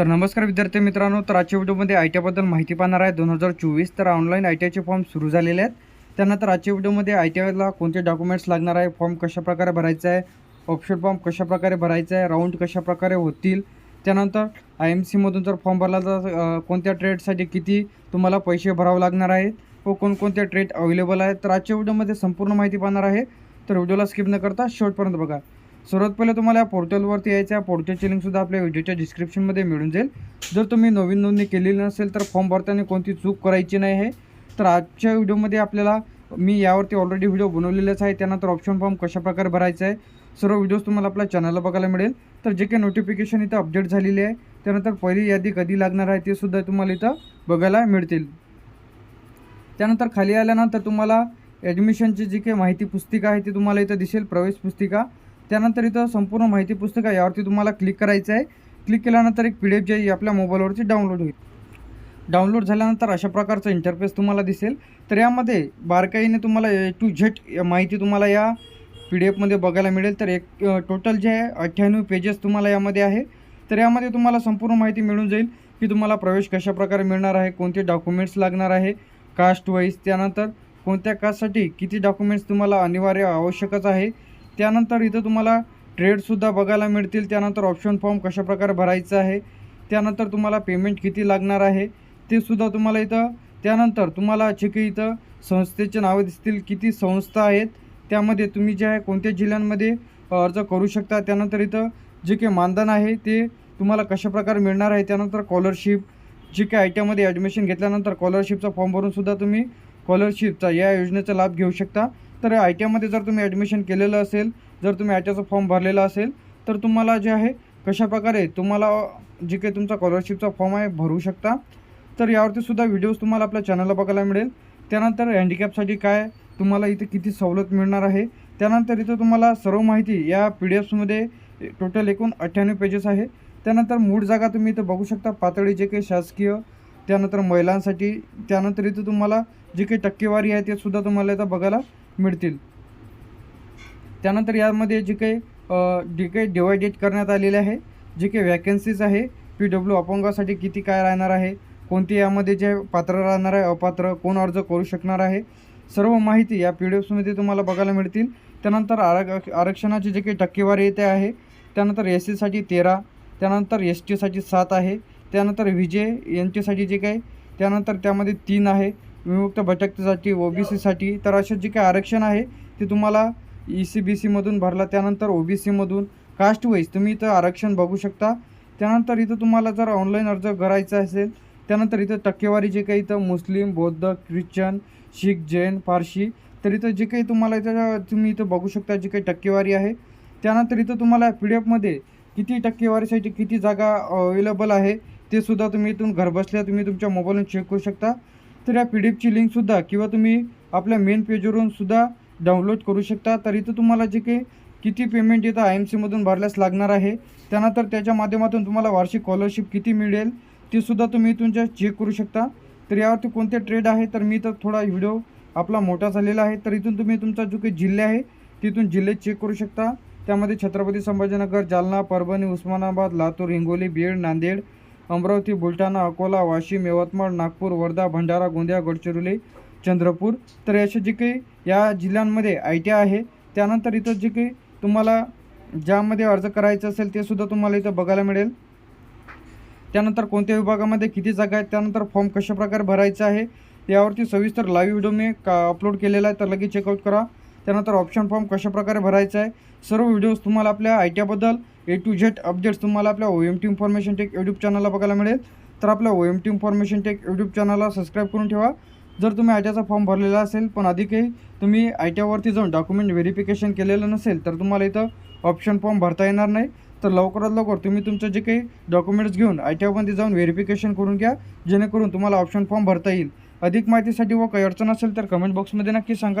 तर नमस्कार विद्यार्थी मित्रांनो तर आजच्या व्हिडिओमध्ये आय टी आयबद्दल माहिती पाहणार आहे. दोन हजार चोवीस तर ऑनलाईन आय टी आयचे फॉर्म सुरू झालेले आहेत. त्यानंतर आजच्या व्हिडिओमध्ये आय टी आयला कोणते डॉक्युमेंट्स लागणार आहे फॉर्म कशाप्रकारे भरायचा आहे ऑप्शन फॉर्म कशाप्रकारे भरायचा आहे राऊंड कशाप्रकारे होतील. त्यानंतर आय एम सीमधून जर फॉर्म भरला तर कोणत्या ट्रेडसाठी किती तुम्हाला पैसे भरावे लागणार आहेत व कोणकोणत्या ट्रेड अवेलेबल आहेत. तर आजच्या व्हिडिओमध्ये संपूर्ण माहिती पाहणार आहे. तर व्हिडिओला स्किप न करता शेवटपर्यंत बघा. सर्वात पहिले तुम्हाला या पोर्टलवरती यायचं आहे. पोर्टलची लिंकसुद्धा आपल्या व्हिडिओच्या डिस्क्रिप्शनमध्ये मिळून जाईल. जर तुम्ही नवीन नोंदणी केलेली नसेल तर फॉर्म भरताना कोणती चूक करायची नाही आहे. तर आजच्या व्हिडिओमध्ये आपल्याला मी यावरती ऑलरेडी व्हिडिओ बनवलेलाच आहे. त्यानंतर ऑप्शन फॉर्म कशाप्रकारे भरायचा आहे सर्व व्हिडिओज तुम्हाला आपल्या चॅनलला बघायला मिळेल. तर जे काही नोटिफिकेशन इथं अपडेट झालेली आहे त्यानंतर पहिली यादी कधी लागणार आहे ते सुद्धा तुम्हाला इथं बघायला मिळतील. त्यानंतर खाली आल्यानंतर तुम्हाला ॲडमिशनची जी काही माहिती पुस्तिका आहे ती तुम्हाला इथं दिसेल. प्रवेश पुस्तिका. त्यानंतर इथं संपूर्ण माहिती पुस्तिका यावरती तुम्हाला क्लिक करायचं आहे. क्लिक केल्यानंतर एक पी डी एफ जी आहे, आपल्या मोबाईलवरती डाउनलोड होईल. डाउनलोड झाल्यानंतर अशा प्रकारचं इंटरफेस तुम्हाला दिसेल. तर यामध्ये बारकाईने तुम्हाला ए टू झेड माहिती तुम्हाला या पी डी एफमध्ये बघायला मिळेल. तर एक टोटल जे आहे अठ्ठ्याण्णव पेजेस तुम्हाला यामध्ये आहे. तर यामध्ये तुम्हाला संपूर्ण माहिती मिळून जाईल की तुम्हाला प्रवेश कशाप्रकारे मिळणार आहे कोणते डॉक्युमेंट्स लागणार आहे कास्ट वाईज त्यानंतर कोणत्या कास्टसाठी किती डॉक्युमेंट्स तुम्हाला अनिवार्य आवश्यकच आहे त्यानंतर इथं तुम्हाला ट्रेडसुद्धा बघायला मिळतील. त्यानंतर ऑप्शन फॉर्म कशाप्रकारे भरायचा आहे? त्यानंतर तुम्हाला पेमेंट किती लागणार आहे? ते सुद्धा तुम्हाला इथं त्यानंतर तुम्हाला जे काही इथं संस्थेचे नावं दिसतील किती संस्था आहेत त्यामध्ये तुम्ही जे आहे कोणत्या जिल्ह्यांमध्ये अर्ज करू शकता? त्यानंतर इथं जे काही मानधन आहे ते तुम्हाला कशाप्रकारे मिळणार आहे? त्यानंतर स्कॉलरशिप जे काही आय टी आयमध्ये ॲडमिशन घेतल्यानंतर स्कॉलरशिपचा फॉर्म भरूनसुद्धा तुम्ही स्कॉलरशिपचा या योजनेचा लाभ घेऊ शकता. तर आय टी आयमध्ये जर तुम्ही ॲडमिशन केलेलं असेल जर तुम्ही आय टी आयचा फॉर्म भरलेला असेल तर तुम्हाला जे आहे कशाप्रकारे तुम्हाला जे काही तुमचा स्कॉलरशिपचा फॉर्म आहे भरू शकता. तर यावरती सुद्धा व्हिडिओज तुम्हाला आपल्या चॅनलला बघायला मिळेल. त्यानंतर हँडिकॅपसाठी काय तुम्हाला इथे किती सवलत मिळणार आहे. त्यानंतर इथं तुम्हाला सर्व माहिती या पी डी एफ्समध्ये टोटल एकूण अठ्ठ्याण्णव पेजेस आहे. त्यानंतर मूळ जागा तुम्ही इथं बघू शकता पातळी जे काही शासकीय त्यानंतर महिलांसाठी त्यानंतर इथं तुम्हाला जी काही टक्केवारी आहे ते सुद्धा तुम्हाला इथं बघायला मिळतील. त्यानंतर यामध्ये जे काही जे काही डिवायडेड करण्यात आलेले आहे जे काही वॅकन्सीज आहे पी डब्ल्यू अपंगासाठी किती काय राहणार आहे कोणती यामध्ये जे पात्र राहणार आहे अपात्र कोण अर्ज करू शकणार आहे सर्व माहिती या पी डी एफ्समध्ये तुम्हाला बघायला मिळतील. त्यानंतर आरक आरक्षणाची जे काही टक्केवारी येते आहे त्यानंतर एस सीसाठी तेरा त्यानंतर एस टीसाठी सात आहे त्यानंतर विजय एन टीसाठी जे काही त्यानंतर त्यामध्ये तीन आहे विमुक्त भटकतीसाठी ओ बी सीसाठी तर असे जे काही आरक्षण आहे ते तुम्हाला ई सी बी सीमधून भरला. त्यानंतर ओ बी सीमधून कास्ट वाईज तुम्ही इथं आरक्षण बघू शकता. त्यानंतर इथं तुम्हाला जर ऑनलाईन अर्ज करायचा असेल त्यानंतर इथं टक्केवारी जे काही इथं मुस्लिम बौद्ध ख्रिश्चन शीख जैन पारशी तर इथं जे काही तुम्हाला इथं तुम्ही इथं बघू शकता जी काही टक्केवारी आहे. त्यानंतर इथं तुम्हाला पी डी एफमध्ये किती टक्केवारीसाठी किती जागा अवेलेबल आहे ते सुद्धा तुम्ही इथून घरबसल्या तुम्ही तुमच्या मोबाईलवरून चेक करू शकता. तर या पी डी एफची लिंकसुद्धा किंवा तुम्ही आपल्या मेन पेजवरून सुद्धा डाउनलोड करू शकता. तर इथं तुम्हाला जे काही किती पेमेंट इथं आय एम सीमधून भरल्यास लागणार आहे त्यानंतर त्याच्या माध्यमातून तुम्हाला वार्षिक स्कॉलरशिप किती मिळेल ते सुद्धा तुम्ही तुमच्या चेक करू शकता. तर यावरती कोणते ट्रेड आहे तर मी तर थोडा व्हिडिओ आपला मोठा झालेला आहे. तर इथून तुम्ही तुमचा जो काही जिल्हे आहे तिथून जिल्हे चेक करू शकता. त्यामध्ये छत्रपती संभाजीनगर जालना परभणी उस्मानाबाद लातूर हिंगोली बीड नांदेड अमरावती बुलढाणा अकोला वाशिम यवतमाळ नागपूर वर्धा भंडारा गोंदिया गडचिरोली चंद्रपूर. तर असे जे काही या जिल्ह्यांमध्ये आय टी आहे त्यानंतर इथं जे काही तुम्हाला ज्यामध्ये अर्ज करायचं असेल ते सुद्धा तुम्हाला इथं बघायला मिळेल. त्यानंतर कोणत्या विभागामध्ये किती जागा आहेत त्यानंतर फॉर्म कशाप्रकारे भरायचा आहे यावरती सविस्तर लाईव्ह व्हिडिओ मी का अपलोड केलेला आहे तर लगेच चेकआउट करा. त्यानंतर ऑप्शन फॉर्म कशाप्रकारे भरायचा आहे सर्व व्हिडिओज तुम्हाला आपल्या I T A to Z updates तुम्हाला आपल्या O M T information tech YouTube चॅनलला बघायला मिळेल. तर आपल्या O M T information tech YouTube चॅनलला सबस्क्राईब करून ठेवा. जर तुम्ही आय टी आयचा फॉर्म भरलेला असेल पण अधिकही तुम्ही आय टी आयवरती जाऊन डॉक्युमेंट व्हेरिफिकेशन केलेलं नसेल तर तुम्हाला इथं ऑप्शन फॉर्म भरता येणार नाही. तर लवकरात लवकर तुम्ही तुमचं जे काही डॉक्युमेंट्स घेऊन आय टी आयमध्ये जाऊन व्हेरिफिकेशन करून घ्या जेणेकरून तुम्हाला ऑप्शन फॉर्म भरता येईल. अधिक माहितीसाठी व काही अडचण असेल तर कमेंट बॉक्समध्ये नक्की सांगा.